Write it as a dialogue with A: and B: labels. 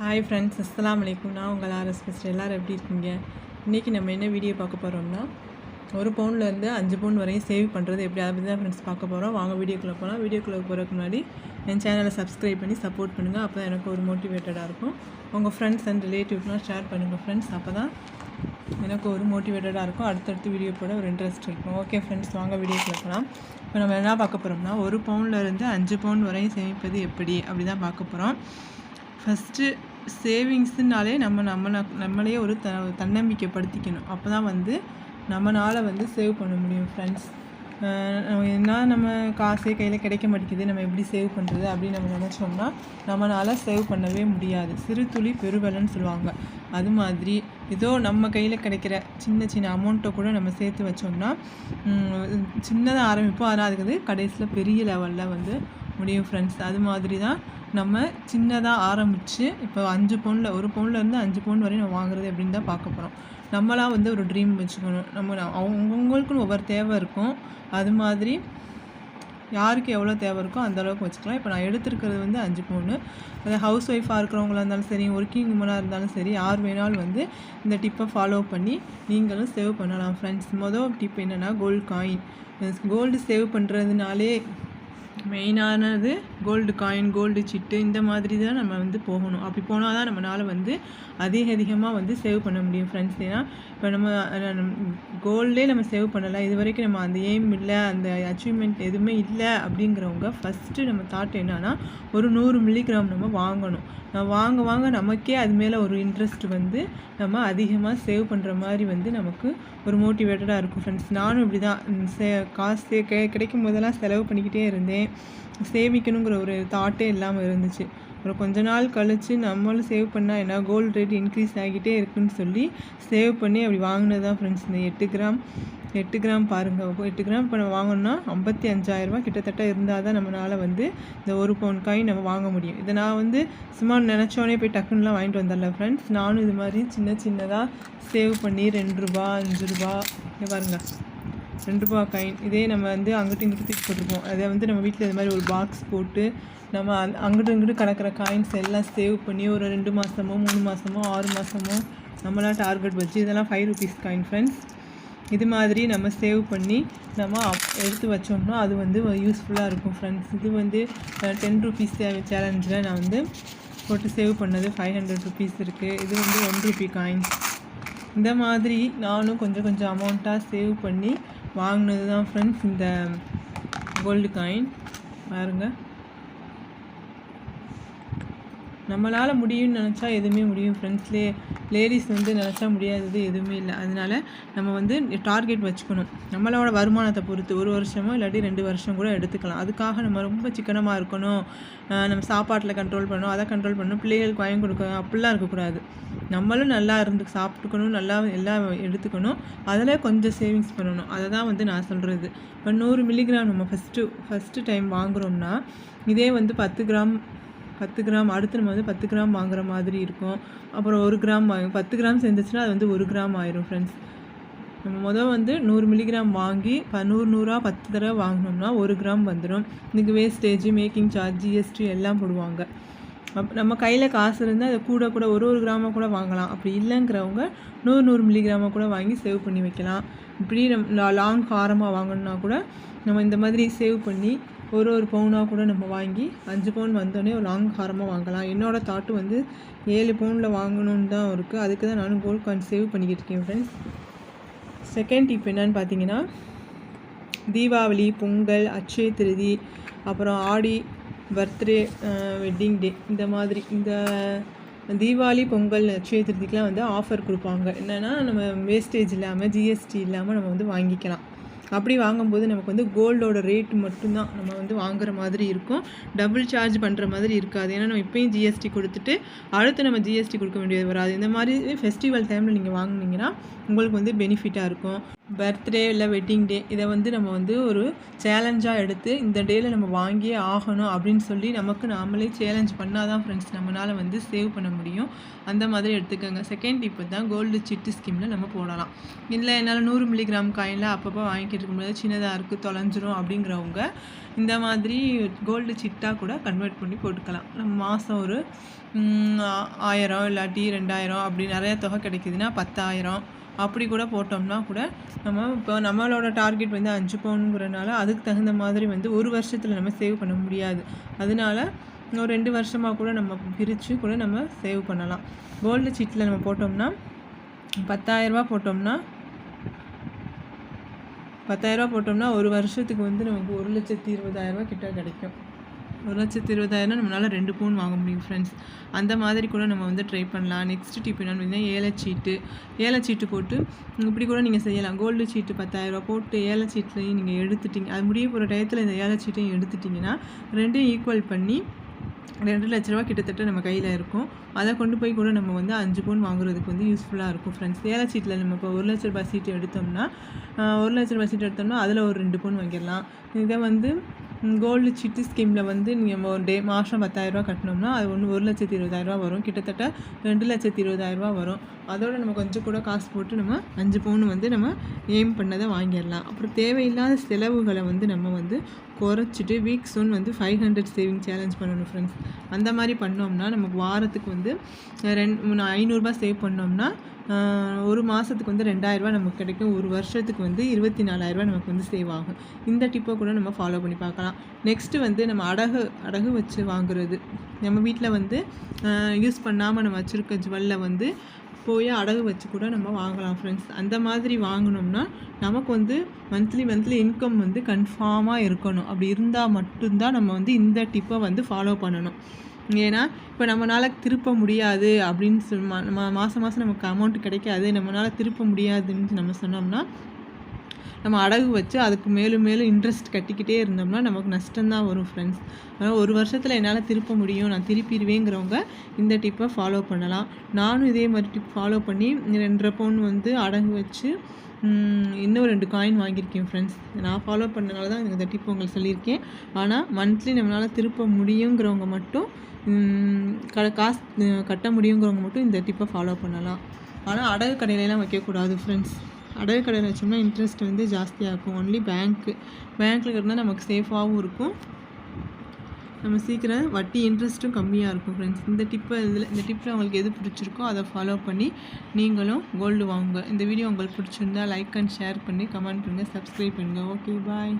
A: Hi friends அஸ்லாம் அலைக்கும் நான் உங்கள் ஆர்எஸ் பேசுகிறேன் எல்லோரும் எப்படி இருக்கீங்க? இன்றைக்கி நம்ம என்ன வீடியோ பார்க்க போகிறோம்னா ஒரு பவுன்லேருந்து அஞ்சு பவுன் வரையும் சேவ் பண்ணுறது எப்படி? அப்படி தான் ஃப்ரெண்ட்ஸ் பார்க்க போகிறோம் வாங்க வீடியோக்குள்ளே போகலாம் வீடியோக்குள்ளே போகிறதுக்கு முன்னாடி என் சேனலை சப்ஸ்கிரைப் பண்ணி சப்போர்ட் பண்ணுங்கள் அப்போ தான் எனக்கு ஒரு மோட்டிவேட்டடாக இருக்கும். உங்கள் ஃப்ரெண்ட்ஸ் அண்ட் ரிலேட்டிவ்ஸ்லாம் ஷேர் பண்ணுங்கள் ஃப்ரெண்ட்ஸ் அப்போ தான் எனக்கு ஒரு மோட்டிவேட்டடாக இருக்கும். அடுத்தடுத்து வீடியோ போட ஒரு இன்ட்ரெஸ்ட் இருக்கும். ஓகே ஃப்ரெண்ட்ஸ் வாங்க வீடியோக்குள்ளே போகலாம் இப்போ நம்ம என்ன பார்க்க போகிறோம்னா ஒரு பவுன்ல இருந்து அஞ்சு பவுன் வரையும் சேமிப்பது எப்படி? அப்படி தான் பார்க்க போகிறோம் ஃபஸ்ட்டு சேவிங்ஸுனாலே நம்ம நம்ம நம்மளே ஒரு த தன்னம்பிக்கைப்படுத்திக்கணும். அப்போ தான் வந்து நம்மளால் வந்து சேவ் பண்ண முடியும் ஃப்ரெண்ட்ஸ் என்ன நம்ம காசே கையில் கிடைக்க மாட்டேங்குது நம்ம எப்படி சேவ் பண்ணுறது அப்படின்னு நம்ம நினச்சோம்னா நம்மளால் சேவ் பண்ணவே முடியாது. சிறு துளி பெருவெலன்னு சொல்லுவாங்க. அது மாதிரி ஏதோ நம்ம கையில் கிடைக்கிற சின்ன சின்ன அமௌண்ட்டை கூட நம்ம சேர்த்து வச்சோம்னா சின்னதாக ஆரம்பிப்போம். ஆனால் அதுக்கு வந்து கடைசியில் பெரிய லெவலில் வந்து முடியும் ஃப்ரெண்ட்ஸ் அது மாதிரி தான் நம்ம சின்னதாக ஆரம்பித்து இப்போ அஞ்சு பவுனில் ஒரு பவுன்லேருந்து அஞ்சு பவுன் வரையும் நம்ம வாங்குறது அப்படின்னு தான் பார்க்க போகிறோம் நம்மளாம் வந்து ஒரு ட்ரீம் வச்சுக்கணும். நம்ம அவங்கவுங்களுக்குன்னு ஒவ்வொரு தேவை இருக்கும். அது மாதிரி யாருக்கு எவ்வளோ தேவை இருக்கோ அந்த அளவுக்கு வச்சுக்கலாம். இப்போ நான் எடுத்துருக்கிறது வந்து அஞ்சு பவுனு. அது ஹவுஸ் ஒய்ஃபாக இருக்கிறவங்களா இருந்தாலும் சரி ஒர்க்கிங் உமனாக இருந்தாலும் சரி யார் வேணாலும் வந்து இந்த டிப்பை ஃபாலோ பண்ணி நீங்களும் சேவ் பண்ணலாம் ஃப்ரெண்ட்ஸ் மொதல் டிப் என்னென்னா கோல்டு காயின் கோல்டு சேவ் பண்ணுறதுனாலே மெயினானது கோல்டு காயின் கோல்டு சிட்டு இந்த மாதிரி தான் நம்ம வந்து போகணும். அப்படி போனால் தான் நம்மளால் வந்து அதிக அதிகமாக வந்து சேவ் பண்ண முடியும் ஃப்ரெண்ட்ஸ் ஏன்னா இப்போ நம்ம கோல்டே நம்ம சேவ் பண்ணலாம் இது வரைக்கும் நம்ம அந்த எய்ம் இல்லை அந்த அச்சீவ்மெண்ட் எதுவுமே இல்லை அப்படிங்கிறவங்க ஃபஸ்ட்டு நம்ம தாட் என்னன்னா ஒரு நூறு மில்லிகிராம் நம்ம வாங்கணும். வாங்க வாங்க நமக்கே அது மேலே ஒரு இன்ட்ரெஸ்ட் வந்து நம்ம அதிகமாக சேவ் பண்ணுற மாதிரி வந்து நமக்கு ஒரு மோட்டிவேட்டடாக இருக்கும் ஃப்ரெண்ட்ஸ் நானும் இப்படி தான் சே காசு கிடைக்கும் போதெல்லாம் செலவு பண்ணிக்கிட்டே இருந்தேன். சேமிக்கணுங்கிற ஒரு தாட்டே இல்லாமல் இருந்துச்சு. அப்புறம் கொஞ்ச நாள் கழித்து நம்மளும் சேவ் பண்ணால் என்ன கோல்டு ரேட் இன்க்ரீஸ் ஆகிட்டே இருக்குன்னு சொல்லி சேவ் பண்ணி அப்படி வாங்கினது தான் ஃப்ரெண்ட்ஸ் இந்த எட்டு கிராம் எட்டு கிராம் பாருங்கள் எட்டு கிராம் இப்போ நம்ம வாங்கணும்னா ஐம்பத்தி அஞ்சாயிரரூபா கிட்டத்தட்ட இருந்தால் தான் நம்மளால் வந்து இந்த ஒரு பவுன் காயின் நம்ம வாங்க முடியும். இதை நான் வந்து சும்மா நினச்சோன்னே போய் டக்குன்னுலாம் வாங்கிட்டு வந்துடல ஃப்ரெண்ட்ஸ் நானும் இது மாதிரி சின்ன சின்னதாக சேவ் பண்ணி ரெண்டு ரூபா அஞ்சு ரூபா பாருங்கள் ரெண்டு ரூபா காயின் இதே நம்ம வந்து அங்கிட்டு இங்கிட்டு தூக்கி போட்டிருப்போம் அதை வந்து நம்ம வீட்டில் இது மாதிரி ஒரு பாக்ஸ் போட்டு நம்ம அந் அங்கிட்டு இங்கிட்டு கிடக்கிற காயின்ஸ் எல்லாம் சேவ் பண்ணி ஒரு ரெண்டு மாதமோ மூணு மாதமோ ஆறு மாதமோ நம்மளாம் டார்கெட் வச்சு இதெல்லாம் ஃபைவ் ருபீஸ் காயின் ஃப்ரெண்ட்ஸ் இது மாதிரி நம்ம சேவ் பண்ணி நம்ம எடுத்து வச்சோம்னா அது வந்து யூஸ்ஃபுல்லாக இருக்கும் ஃப்ரெண்ட்ஸ் இது வந்து டென் ருபீஸ் சேலஞ்சில் நான் வந்து போட்டு சேவ் பண்ணது ஃபைவ் ஹண்ட்ரட் ருபீஸ் இருக்குது இது வந்து ஒன் ருபி காயின்ஸ் இந்த மாதிரி நானும் கொஞ்சம் கொஞ்சம் அமௌண்ட்டாக சேவ் பண்ணி வாங்கினது தான் ஃப்ரெண்ட்ஸ் இந்த கோல்டு காயின் பாருங்கள் நம்மளால் முடியும்னு நினச்சா எதுவுமே முடியும். ஃப்ரெண்ட்ஸ்லேயே லேடிஸ் வந்து நினச்சா முடியாதது எதுவுமே இல்லை. அதனால் நம்ம வந்து டார்கெட் வச்சுக்கணும். நம்மளோட வருமானத்தை பொறுத்து ஒரு வருஷமோ இல்லாட்டி ரெண்டு வருஷம் கூட எடுத்துக்கலாம். அதுக்காக நம்ம ரொம்ப சிக்கனமாக இருக்கணும். நம்ம சாப்பாட்டில் கண்ட்ரோல் பண்ணணும். அதை கண்ட்ரோல் பண்ணணும். பிள்ளைகளுக்கு வாங்கி கொடுக்கணும். அப்படிலாம் இருக்கக்கூடாது. நம்மளும் நல்லா இருந்து சாப்பிட்டுக்கணும். நல்லா எல்லாம் எடுத்துக்கணும். அதில் கொஞ்சம் சேவிங்ஸ் பண்ணணும். அதை தான் வந்து நான் சொல்கிறது இப்போ நூறு மில்லிகிராம் நம்ம ஃபஸ்ட்டு ஃபஸ்ட்டு டைம் வாங்குகிறோம்னா இதே வந்து பத்து கிராம் பத்து கிராம் அடுத்து நம்ம வந்து பத்து கிராம் வாங்குற மாதிரி இருக்கும். அப்புறம் ஒரு கிராம் பத்து கிராம் சேர்ந்துச்சுன்னா அது வந்து ஒரு கிராம் ஆயிரும் ஃப்ரெண்ட்ஸ் நம்ம மொதல் வந்து நூறு மில்லிகிராம் வாங்கி ப நூறு நூறாக பத்து தடவை வாங்கினோம்னா ஒரு கிராம் வந்துடும் இதுக்கு வேஸ்டேஜ் மேக்கிங் சார்ஜ் ஜிஎஸ்டி எல்லாம் போடுவாங்க. அப் நம்ம கையில் காசு இருந்தால் அதை கூட கூட ஒரு ஒரு கிராமாக கூட வாங்கலாம். அப்படி இல்லைங்கிறவங்க நூறு நூறு மில்லிகிராமாக கூட வாங்கி சேவ் பண்ணி வைக்கலாம். இப்படி நம்ம லாங் காரமாக வாங்கணுன்னா கூட நம்ம இந்த மாதிரி சேவ் பண்ணி ஒரு ஒரு பவுனாக கூட நம்ம வாங்கி அஞ்சு பவுன் வந்தோடனே ஒரு லாங் ஹாரமாக வாங்கலாம். என்னோடய தாட்டு வந்து ஏழு பவுனில் வாங்கணுன்னு தான் இருக்குது அதுக்கு தான் நானும் கோல்ட் காயின் சேவ் பண்ணிக்கிட்டு இருக்கேன் ஃப்ரெண்ட்ஸ் செகண்ட் டிப் என்னன்னு பார்த்தீங்கன்னா தீபாவளி பொங்கல் அட்சய திருதி அப்புறம் ஆடி பர்த்டே வெட்டிங் டே இந்த மாதிரி இந்த தீபாவளி பொங்கல் அட்சய திருதிக்கெலாம் வந்து ஆஃபர் கொடுப்பாங்க. என்னென்னா நம்ம வேஸ்டேஜ் இல்லாமல் ஜிஎஸ்டி இல்லாமல் நம்ம வந்து வாங்கிக்கலாம். அப்படி வாங்கும்போது நமக்கு வந்து கோல்டோட ரேட் மட்டும்தான் நம்ம வந்து வாங்குற மாதிரி இருக்கும். டபுள் சார்ஜ் பண்ணுற மாதிரி இருக்காது. ஏன்னா நம்ம இப்போயும் ஜிஎஸ்டி கொடுத்துட்டு அடுத்து நம்ம ஜிஎஸ்டி கொடுக்க வேண்டியது வராது. இந்த மாதிரி ஃபெஸ்டிவல் டைமில் நீங்கள் வாங்கினீங்கன்னா உங்களுக்கு வந்து பெனிஃபிட்டாக இருக்கும். பர்த்டே இல்லை வெட்டிங் டே இதை வந்து நம்ம வந்து ஒரு சேலஞ்சாக எடுத்து இந்த டேயில் நம்ம வாங்கியே ஆகணும் அப்படின்னு சொல்லி நமக்கு நாமளே சேலஞ்ச் பண்ணால் தான் ஃப்ரெண்ட்ஸ் நம்மளால் வந்து சேவ் பண்ண முடியும். அந்த மாதிரி எடுத்துக்கோங்க. செகண்ட் டிப்பு தான் கோல்டு சிட்டு ஸ்கீமில் நம்ம போடலாம். இல்லை என்னால் நூறு மில்லிகிராம் காயினில் அப்பப்போ வாங்கிட்டு இருக்க முடியாது சின்னதாக இருக்குது தொலைஞ்சிரும் அப்படிங்கிறவங்க இந்த மாதிரி கோல்டு சிட்டாக கூட கன்வெர்ட் பண்ணி போட்டுக்கலாம். நம்ம மாதம் ஒரு ஆயிரம் இல்லாட்டி ரெண்டாயிரம் அப்படி நிறைய தொகை கிடைக்குதுன்னா பத்தாயிரம் அப்படி கூட போட்டோம்னா கூட நம்ம இப்போ நம்மளோட டார்கெட் வந்து அஞ்சு பவுனுங்கிறனால அதுக்கு தகுந்த மாதிரி வந்து ஒரு வருஷத்தில் நம்ம சேவ் பண்ண முடியாது. அதனால ஒரு ரெண்டு வருஷமாக கூட நம்ம பிரித்து கூட நம்ம சேவ் பண்ணலாம். கோல்டு சீட்டில் நம்ம போட்டோம்னா பத்தாயிரரூபா போட்டோம்னா பத்தாயிரரூபா போட்டோம்னா ஒரு வருஷத்துக்கு வந்து நமக்கு ஒரு லட்சத்தி இருபதாயிரரூபா கிட்ட கிடைக்கும். ஒரு லட்சத்து இருபதாயிரம் நம்மளால் ரெண்டு பவுன் வாங்க முடியும் ஃப்ரெண்ட்ஸ் அந்த மாதிரி கூட நம்ம வந்து ட்ரை பண்ணலாம். நெக்ஸ்ட் டிப் என்னென்னு பார்த்தீங்கன்னா ஏலச்சீட்டு ஏலச்சீட்டு போட்டு இப்படி கூட நீங்கள் செய்யலாம். கோல்டு சீட்டு பத்தாயிரரூபா போட்டு ஏலச்சீட்லையும் நீங்கள் எடுத்துட்டீங்க. அது முடிய போகிற டயத்தில் இந்த ஏலச்சீட்டையும் எடுத்துட்டிங்கன்னா ரெண்டையும் ஈக்குவல் பண்ணி ரெண்டு லட்ச ரூபா கிட்டத்தட்ட நம்ம கையில் இருக்கும். அதை கொண்டு போய் கூட நம்ம வந்து அஞ்சு பவுன் வாங்குறதுக்கு வந்து யூஸ்ஃபுல்லாக இருக்கும் ஃப்ரெண்ட்ஸ் ஏழை சீட்டில் நம்ம இப்போ ஒரு லட்ச ரூபாய் சீட்டு எடுத்தோம்னா ஒரு லட்ச ரூபாய் சீட்டு எடுத்தோம்னா அதில் ஒரு ரெண்டு பவுன் வாங்கிடலாம். இதை வந்து கோல்டு சிட்டு ஸ்கீமில் வந்து நீங்கள் ஒரு டே மாதம் பத்தாயிரரூபா கட்டினோம்னா அது ஒன்று ஒரு லட்சத்தி இருபதாயிரரூபா வரும். கிட்டத்தட்ட ரெண்டு லட்சத்தி இருபதாயிரரூபா வரும். அதோட நம்ம கொஞ்சம் கூட காசு போட்டு நம்ம அஞ்சு பவுன் வந்து நம்ம எய்ம் பண்ணதை வாங்கிடலாம். அப்புறம் தேவையில்லாத செலவுகளை வந்து நம்ம வந்து குறைச்சிட்டு வீக்ஸ் ஒன் வந்து ஃபைவ் ஹண்ட்ரட் சேவிங் சேலஞ்ச் பண்ணணும் ஃப்ரெண்ட்ஸ் அந்த மாதிரி பண்ணோம்னா நமக்கு வாரத்துக்கு வந்து ரெண்டு ஐநூறுரூபா சேவ் பண்ணோம்னா ஒரு மாதத்துக்கு வந்து ரெண்டாயிரரூபா நமக்கு கிடைக்கும். ஒரு வருஷத்துக்கு வந்து இருபத்தி நாலாயிரரூபா நமக்கு வந்து சேவ் ஆகும். இந்த டிப்பை கூட நம்ம ஃபாலோ பண்ணி பார்க்கலாம். நெக்ஸ்ட்டு வந்து நம்ம அடகு அடகு வச்சு வாங்குறது. நம்ம வீட்டில் வந்து யூஸ் பண்ணாமல் நம்ம வச்சுருக்க ஜுவல்ல வந்து போய் அடகு வச்சு கூட நம்ம வாங்கலாம் ஃப்ரெண்ட்ஸ் அந்த மாதிரி வாங்கினோம்னா நமக்கு வந்து மந்த்லி மந்த்லி இன்கம் வந்து கன்ஃபார்மாக இருக்கணும். அப்படி இருந்தால் மட்டும்தான் நம்ம வந்து இந்த டிப்பை வந்து ஃபாலோ பண்ணணும். ஏன்னா இப்போ நம்மளால் திருப்ப முடியாது அப்படின்னு சொல் மா- நம்ம மாதம் மாதம் நமக்கு அமௌண்ட் கிடைக்காது. நம்மளால் திருப்ப முடியாதுன்னு நம்ம சொன்னோம்னா நம்ம அடகு வச்சு அதுக்கு மேலும் மேலும் இன்ட்ரெஸ்ட் கட்டிக்கிட்டே இருந்தோம்னா நமக்கு நஷ்டம்தான் வரும் ஃப்ரெண்ட்ஸ் அதனால் ஒரு வருஷத்தில் என்னால் திருப்ப முடியும் நான் திருப்பிடுவேங்கிறவங்க இந்த டிப்பை ஃபாலோ பண்ணலாம். நானும் இதே மாதிரி டிப் ஃபாலோ பண்ணி ரெண்டரை பவுன் வந்து அடகு வச்சு இன்னும் ரெண்டு காயின் வாங்கியிருக்கேன் ஃப்ரெண்ட்ஸ் நான் ஃபாலோ பண்ணனால தான் இந்த டிப் உங்களுக்கு சொல்லியிருக்கேன். ஆனால் மந்த்லி நம்மளால் திருப்ப முடியுங்கிறவங்க மட்டும் க காசு கட்ட முடியுங்கிறவங்க மட்டும் இந்த டிப்பை ஃபாலோ பண்ணலாம். ஆனால் அடகு கடையிலலாம் வைக்கக்கூடாது ஃப்ரெண்ட்ஸ் அடகு கடையில் வச்சோம்னா இன்ட்ரெஸ்ட் வந்து ஜாஸ்தியாக இருக்கும் ஒன்லி பேங்க்கு பேங்க்கில் இருந்தால் நமக்கு சேஃபாகவும் இருக்கும். நம்ம சீக்கிரம் வட்டி இன்ட்ரெஸ்ட்டும் கம்மியாக இருக்கும் ஃப்ரெண்ட்ஸ் இந்த டிப்பை இதில் இந்த டிப்பில் உங்களுக்கு எது பிடிச்சிருக்கோ அதை ஃபாலோ பண்ணி நீங்களும் கோல்டு வாங்குங்க. இந்த வீடியோ உங்களுக்கு பிடிச்சிருந்தா லைக் அண்ட் ஷேர் பண்ணி கமெண்ட் பண்ணுங்கள் சப்ஸ்கிரைப் பண்ணுங்கள் ஓகே பாய்